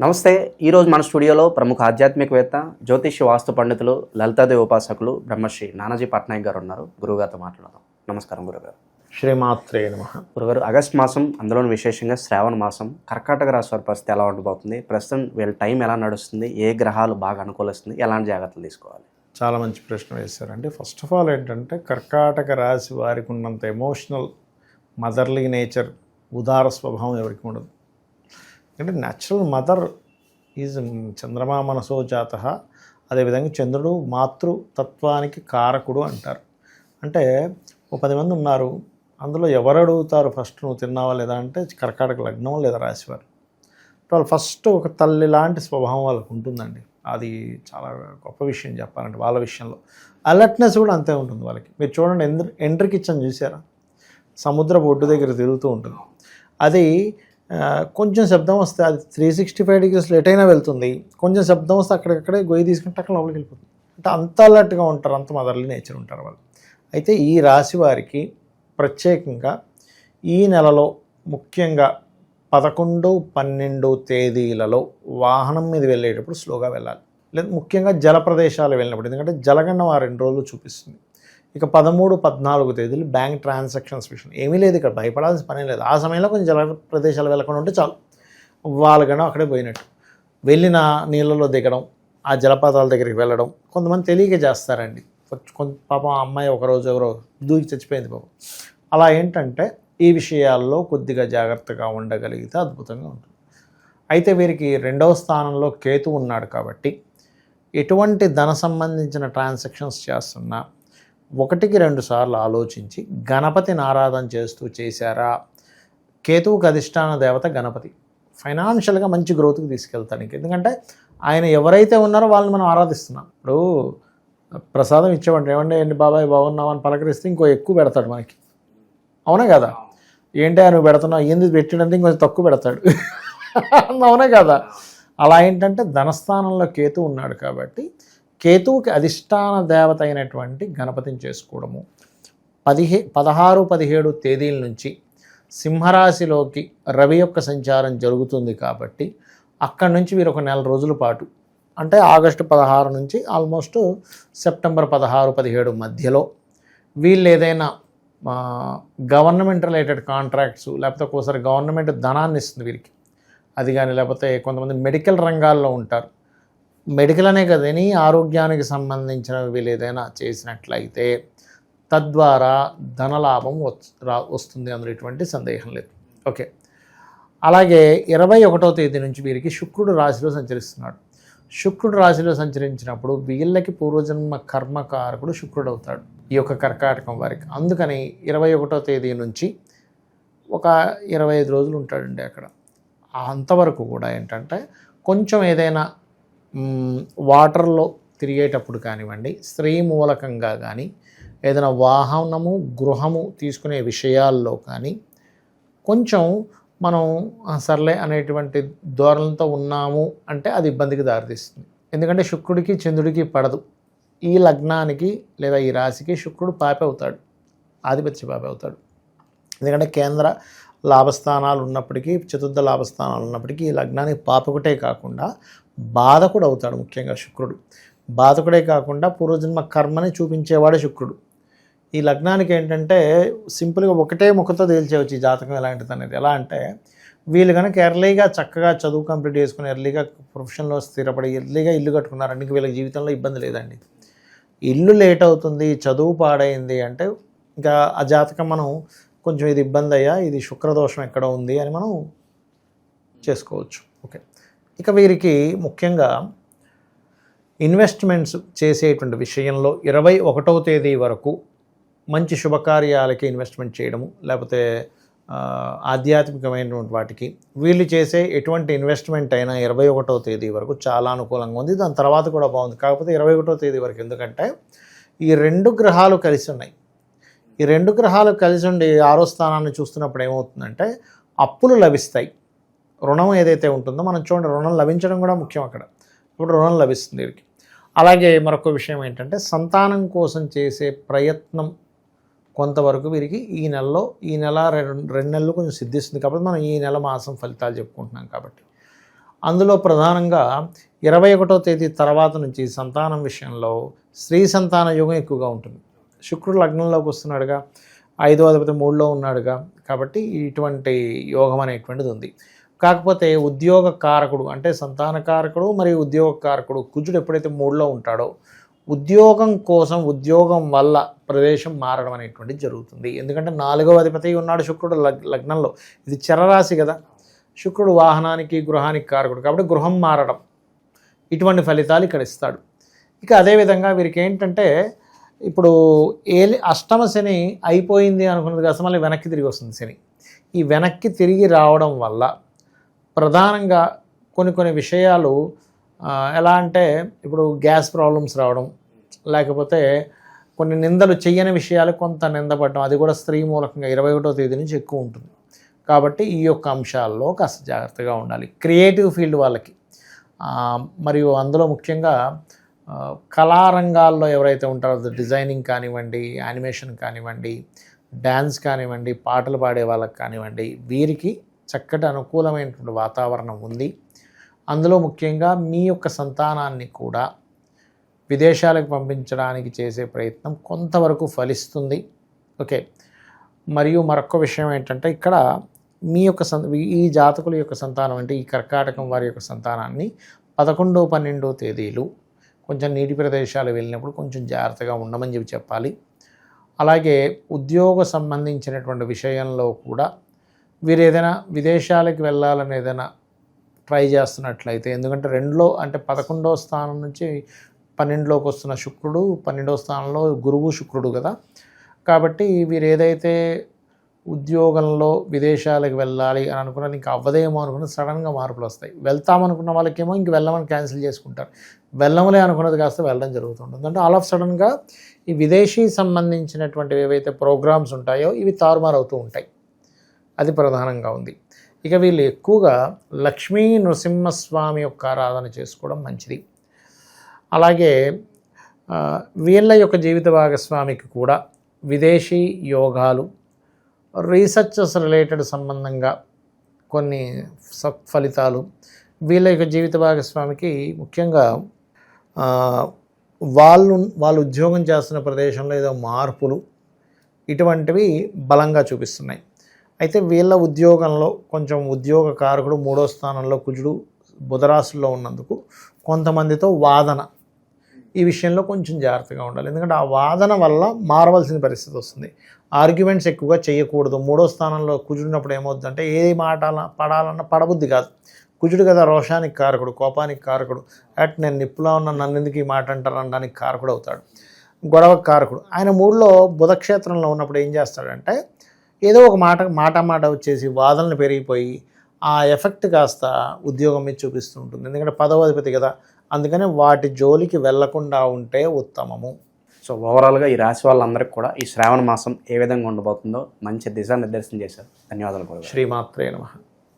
నమస్తే ఈరోజు మన స్టూడియోలో ప్రముఖ ఆధ్యాత్మికవేత్త జ్యోతిష్య వాస్తు పండితులు లలితాదేవి ఉపాసకులు బ్రహ్మశ్రీ నానాజీ పట్నాయక్ గారు ఉన్నారు. గురువుగారితో మాట్లాడదాం. నమస్కారం గురుగారు శ్రీమాత్రే నమ. గురుగారు ఆగస్ట్ మాసం అందులోనూ విశేషంగా శ్రావణ మాసం కర్కాటక రాశి వారి పరిస్థితి ఎలా ఉండబోతుంది ప్రస్తుతం వీళ్ళ టైం ఎలా నడుస్తుంది? ఏ గ్రహాలు బాగా అనుకూలిస్తుంది? ఎలాంటి జాగ్రత్తలు తీసుకోవాలి? చాలా మంచి ప్రశ్న వేశారండి. ఫస్ట్ ఆఫ్ ఆల్ ఏంటంటే కర్కాటక రాశి వారికి ఉన్నంత ఎమోషనల్ మదర్లీ నేచర్ ఉదార స్వభావం ఎవరికి ఉండదు. అంటే న్యాచురల్ మదర్ ఈజ్ చంద్రమా మనసో జాత. అదేవిధంగా చంద్రుడు మాతృతత్వానికి కారకుడు అంటారు. అంటే ఒక పది మంది ఉన్నారు. అందులో ఎవరు అడుగుతారు? ఫస్ట్ నువ్వు తిన్నావా లేదా అంటే కర్కాటక లగ్నం లేదా రాశివారు. వాళ్ళు ఫస్ట్ ఒక తల్లి లాంటి స్వభావం వాళ్ళకు ఉంటుందండి. అది చాలా గొప్ప విషయం చెప్పాలంటే వాళ్ళ విషయంలో. అలర్ట్నెస్ కూడా అంతే ఉంటుంది వాళ్ళకి. మీరు చూడండి ఎంద్ర ఎంట్రీ కిచెన్ చూసారా? సముద్ర ఒడ్డు దగ్గర తిరుగుతూ ఉంటుంది. అది కొంచెం శబ్దం వస్తే అది త్రీ సిక్స్టీ ఫైవ్ లెట్ అయినా వెళ్తుంది. కొంచెం శబ్దం వస్తే అక్కడికక్కడే గొయ్యి తీసుకుని టక్కన లోపలికి వెళ్ళిపోతుంది. అంటే అంత అలర్ట్గా ఉంటారు అంత మదర్లీ నేచర్ ఉంటారు వాళ్ళు. అయితే ఈ రాశి వారికి ప్రత్యేకంగా ఈ నెలలో ముఖ్యంగా పదకొండు పన్నెండు తేదీలలో వాహనం మీద వెళ్ళేటప్పుడు స్లోగా వెళ్ళాలి. లేదా ముఖ్యంగా జల ప్రదేశాలు వెళ్ళినప్పుడు. ఎందుకంటే జలగండం ఆ రెండు రోజులు చూపిస్తుంది. ఇక పదమూడు పద్నాలుగు తేదీలు బ్యాంక్ ట్రాన్సాక్షన్స్ విషయం. ఏమీ లేదు ఇక్కడ భయపడాల్సిన పని లేదు. ఆ సమయంలో కొంచెం జల ప్రదేశాలు వెళ్ళకుండా ఉంటే చాలు. వాళ్ళకన్నా అక్కడే పోయినట్టు. వెళ్ళిన నీళ్ళలో దిగడం ఆ జలపాతాల దగ్గరికి వెళ్ళడం కొంతమంది తెలియక చేస్తారండి. కొంచెం- కొంత పాపం ఆ అమ్మాయి ఒకరోజు ఎవరో దూకి చచ్చిపోయింది పాపం. అలా ఏంటంటే ఈ విషయాల్లో కొద్దిగా జాగ్రత్తగా ఉండగలిగితే అద్భుతంగా ఉంటుంది. అయితే వీరికి రెండవ స్థానంలో కేతు ఉన్నాడు కాబట్టి ఎటువంటి ధన సంబంధించిన ట్రాన్సాక్షన్స్ చేస్తున్నా ఒకటికి రెండు సార్లు ఆలోచించి గణపతిని ఆరాధన చేస్తూ చేశారా? కేతువుకి అధిష్టాన దేవత గణపతి. ఫైనాన్షియల్గా మంచి గ్రోత్కి తీసుకెళ్తానికి ఇంక. ఎందుకంటే ఆయన ఎవరైతే ఉన్నారో వాళ్ళని మనం ఆరాధిస్తున్నాం. ఇప్పుడు ప్రసాదం ఇచ్చేవాడు ఏమంటే ఏంటి బాబాయ్ బాగున్నావు? అని పలకరిస్తే ఇంకో ఎక్కువ పెడతాడు మనకి. అవునా కదా? ఏంటి నువ్వు పెడుతున్నావు? ఏంది పెట్టినంటే ఇంకొంచెం తక్కువ పెడతాడు. అవునా కదా? అలా ఏంటంటే ధనస్థానంలో కేతు ఉన్నాడు కాబట్టి కేతువుకి అధిష్టాన దేవత అయినటువంటి గణపతిని చేసుకోవడము. పదిహే పదహారు పదిహేడు తేదీల నుంచి సింహరాశిలోకి రవి యొక్క సంచారం జరుగుతుంది కాబట్టి అక్కడి నుంచి వీరు ఒక నెల రోజుల పాటు అంటే ఆగస్టు పదహారు నుంచి ఆల్మోస్ట్ సెప్టెంబర్ పదహారు పదిహేడు మధ్యలో వీళ్ళు ఏదైనా గవర్నమెంట్ రిలేటెడ్ కాంట్రాక్ట్స్ లేకపోతే ఒక్కోసారి గవర్నమెంట్ ధనాన్ని ఇస్తుంది వీరికి. అది కానీ లేకపోతే కొంతమంది మెడికల్ రంగాల్లో ఉంటారు. మెడికల్ అనే కదని ఆరోగ్యానికి సంబంధించిన వీళ్ళు ఏదైనా చేసినట్లయితే తద్వారా ధనలాభం రా వస్తుంది అందులో ఎటువంటి సందేహం లేదు. ఓకే. అలాగే ఇరవై ఒకటో తేదీ నుంచి వీరికి శుక్రుడు రాశిలో సంచరిస్తున్నాడు. శుక్రుడు రాశిలో సంచరించినప్పుడు వీళ్ళకి పూర్వజన్మ కర్మకారకుడు శుక్రుడు అవుతాడు ఈ యొక్క కర్కాటకం వారికి. అందుకని ఇరవై ఒకటో తేదీ నుంచి ఒక ఇరవై ఐదు రోజులు ఉంటాడండి అక్కడ. అంతవరకు కూడా ఏంటంటే కొంచెం ఏదైనా వాటర్లో తిరిగేటప్పుడు కానివ్వండి స్త్రీ మూలకంగా కానీ ఏదైనా వాహనము గృహము తీసుకునే విషయాల్లో కానీ కొంచెం మనం సర్లే అనేటువంటి ధోరణితో ఉన్నాము అంటే అది ఇబ్బందికి దారితీస్తుంది. ఎందుకంటే శుక్రుడికి చంద్రుడికి పడదు. ఈ లగ్నానికి లేదా ఈ రాశికి శుక్రుడు పాపి అవుతాడు. ఆధిపత్య పాపి అవుతాడు. ఎందుకంటే కేంద్ర లాభస్థానాలు ఉన్నప్పటికీ చతుర్థ లాభస్థానాలు ఉన్నప్పటికీ ఈ లగ్నానికి పాపకుటే కాకుండా బాధకుడు అవుతాడు ముఖ్యంగా శుక్రుడు. బాధకుడే కాకుండా పూర్వజన్మ కర్మని చూపించేవాడే శుక్రుడు. ఈ లగ్నానికి ఏంటంటే సింపుల్గా ఒకటే ముఖతో తేల్చేవచ్చు ఈ జాతకం ఎలాంటిది అనేది ఎలా అంటే వీళ్ళు కనుక ఎర్లీగా చక్కగా చదువు కంప్లీట్ చేసుకుని ఎర్లీగా ప్రొఫెషన్లో స్థిరపడి ఎర్లీగా ఇల్లు కట్టుకున్నారండి వీళ్ళకి జీవితంలో ఇబ్బంది లేదండి. ఇల్లు లేట్ అవుతుంది చదువు పాడైంది అంటే ఇంకా ఆ జాతకం మనం కొంచెం ఇది ఇబ్బంది అయ్యా ఇది శుక్రదోషం ఎక్కడ ఉంది అని మనం చేసుకోవచ్చు. ఓకే. ఇక వీరికి ముఖ్యంగా ఇన్వెస్ట్మెంట్స్ చేసేటువంటి విషయంలో ఇరవై ఒకటవ తేదీ వరకు మంచి శుభకార్యాలకి ఇన్వెస్ట్మెంట్ చేయడము లేకపోతే ఆధ్యాత్మికమైనటువంటి వాటికి వీళ్ళు చేసే ఎటువంటి ఇన్వెస్ట్మెంట్ అయినా ఇరవై ఒకటవ తేదీ వరకు చాలా అనుకూలంగా ఉంది. దాని తర్వాత కూడా బాగుంది. కాకపోతే ఇరవై ఒకటో తేదీ వరకు ఎందుకంటే ఈ రెండు గ్రహాలు కలిసి ఉన్నాయి. ఈ రెండు గ్రహాలు కలిసి ఉండి ఆరో స్థానాన్ని చూస్తున్నప్పుడు ఏమవుతుందంటే అప్పులు లభిస్తాయి. రుణం ఏదైతే ఉంటుందో మనం చూడండి రుణం లభించడం కూడా ముఖ్యం అక్కడ. ఇప్పుడు రుణం లభిస్తుంది వీరికి అలాగే మరొక విషయం ఏంటంటే సంతానం కోసం చేసే ప్రయత్నం కొంతవరకు వీరికి ఈ నెలలో ఈ నెల రెండు రెండు నెలలు కొంచెం సిద్ధిస్తుంది కాబట్టి మనం ఈ నెల మాసం ఫలితాలు చెప్పుకుంటున్నాం కాబట్టి. అందులో ప్రధానంగా ఇరవై ఒకటో తేదీ తర్వాత నుంచి సంతానం విషయంలో స్త్రీ సంతాన యోగం ఎక్కువగా ఉంటుంది. శుక్రుడు లగ్నంలోకి వస్తున్నాడుగా ఐదో అధిపతి మూడులో ఉన్నాడుగా కాబట్టి ఇటువంటి యోగం అనేటువంటిది ఉంది. కాకపోతే ఉద్యోగ కారకుడు అంటే సంతాన కారకుడు మరియు ఉద్యోగ కారకుడు కుజుడు ఎప్పుడైతే మూడులో ఉంటాడో ఉద్యోగం కోసం ఉద్యోగం వల్ల ప్రదేశం మారడం అనేటువంటిది జరుగుతుంది. ఎందుకంటే నాలుగవ అధిపతి ఉన్నాడు శుక్రుడు లగ్ లగ్నంలో. ఇది చరరాశి కదా. శుక్రుడు వాహనానికి గృహానికి కారకుడు. కాబట్టి గృహం మారడం ఇటువంటి ఫలితాలు ఇక్కడ ఇస్తాడు. ఇక అదేవిధంగా వీరికి ఏంటంటే ఇప్పుడు ఏలి అష్టమ శని అయిపోయింది అనుకున్నది కాస్త మళ్ళీ వెనక్కి తిరిగి వస్తుంది శని. ఈ వెనక్కి తిరిగి రావడం వల్ల ప్రధానంగా కొన్ని కొన్ని విషయాలు ఎలా అంటే ఇప్పుడు గ్యాస్ ప్రాబ్లమ్స్ రావడం లేకపోతే కొన్ని నిందలు చెయ్యని విషయాలు కొంత నిందపడడం అది కూడా స్త్రీ మూలకంగా ఇరవై ఒకటో తేదీ నుంచి ఎక్కువ ఉంటుంది. కాబట్టి ఈ యొక్క అంశాల్లో కాస్త జాగ్రత్తగా ఉండాలి. క్రియేటివ్ ఫీల్డ్ వాళ్ళకి. మరియు అందులో ముఖ్యంగా కళారంగాల్లో ఎవరైతే ఉంటారో డిజైనింగ్ కానివ్వండి యానిమేషన్ కానివ్వండి డ్యాన్స్ కానివ్వండి పాటలు పాడే వాళ్ళకి కానివ్వండి వీరికి చక్కటి అనుకూలమైనటువంటి వాతావరణం ఉంది. అందులో ముఖ్యంగా మీ యొక్క సంతానాన్ని కూడా విదేశాలకు పంపించడానికి చేసే ప్రయత్నం కొంతవరకు ఫలిస్తుంది. ఓకే. మరియు మరొక విషయం ఏంటంటే ఇక్కడ మీ యొక్క సం ఈ జాతకుల యొక్క సంతానం అంటే ఈ కర్కాటకం వారి యొక్క సంతానాన్ని పదకొండో పన్నెండో తేదీలు కొంచెం నీటి ప్రదేశాలు వెళ్ళినప్పుడు కొంచెం జాగ్రత్తగా ఉండమని చెప్పి చెప్పాలి. అలాగే ఉద్యోగ సంబంధించినటువంటి విషయంలో కూడా వీరు ఏదైనా విదేశాలకు వెళ్ళాలని ఏదైనా ట్రై చేస్తున్నట్లయితే ఎందుకంటే రెండులో అంటే పదకొండో స్థానం నుంచి పన్నెండులోకి వస్తున్న శుక్రుడు పన్నెండో స్థానంలో గురువు శుక్రుడు కదా. కాబట్టి వీరు ఏదైతే ఉద్యోగంలో విదేశాలకు వెళ్ళాలి అని అనుకున్నా ఇంకా అవ్వదేమో అనుకున్న సడన్గా మార్పులు వస్తాయి. వెళ్తామనుకున్న వాళ్ళకేమో ఇంక వెళ్ళమని క్యాన్సిల్ చేసుకుంటారు. వెళ్ళమలే అనుకున్నది కాస్త వెళ్ళడం జరుగుతుంటుంది. అంటే ఆల్ ఆఫ్ సడన్గా ఈ విదేశీ సంబంధించినటువంటివి ఏవైతే ప్రోగ్రామ్స్ ఉంటాయో ఇవి తారుమారు అవుతూ ఉంటాయి. అది ప్రధానంగా ఉంది. ఇక వీళ్ళు ఎక్కువగా లక్ష్మీ నృసింహస్వామి యొక్క ఆరాధన చేసుకోవడం మంచిది. అలాగే వీళ్ళ యొక్క జీవిత భాగస్వామికి కూడా విదేశీ యోగాలు రీసెర్చర్స్ రిలేటెడ్ సంబంధంగా కొన్ని సత్ఫలితాలు వీళ్ళ యొక్క జీవిత భాగస్వామికి ముఖ్యంగా వాళ్ళు వాళ్ళు ఉద్యోగం చేస్తున్న ప్రదేశంలో ఏదో మార్పులు ఇటువంటివి బలంగా చూపిస్తున్నాయి. అయితే వీళ్ళ ఉద్యోగంలో కొంచెం ఉద్యోగ కారకుడు మూడో స్థానంలో కుజుడు బుధరాశుల్లో ఉన్నందుకు కొంతమందితో వాదన ఈ విషయంలో కొంచెం జాగ్రత్తగా ఉండాలి. ఎందుకంటే ఆ వాదన వల్ల మారవలసిన పరిస్థితి వస్తుంది. ఆర్గ్యుమెంట్స్ ఎక్కువగా చేయకూడదు. మూడో స్థానంలో కుజుడినప్పుడు ఏమవుతుందంటే ఏ మాట పడాలన్నా పడబుద్ధి కాదు. కుజుడు కదా రోషానికి కారకుడు కోపానికి కారకుడు. అట్ నేను నిప్పులా ఉన్న నన్ను ఎందుకు ఈ మాట అంటారు అనడానికి కారకుడు అవుతాడు. గొడవ కారకుడు. ఆయన మూడులో బుధక్షేత్రంలో ఉన్నప్పుడు ఏం చేస్తాడంటే ఏదో ఒక మాట మాట మాట వచ్చేసి వాదనలు పెరిగిపోయి ఆ ఎఫెక్ట్ కాస్త ఉద్యోగం మీద చూపిస్తూ ఉంటుంది. ఎందుకంటే పదవ అధిపతి కదా అందుకని వాటి జోలికి వెళ్ళకుండా ఉంటే ఉత్తమము. సో ఓవరాల్గా ఈ రాశి వాళ్ళందరికీ కూడా ఈ శ్రావణ మాసం ఏ విధంగా ఉండబోతుందో మంచి దిశానిర్దేశం చేశారు. ధన్యవాదాలు శ్రీమాత్రే నమః.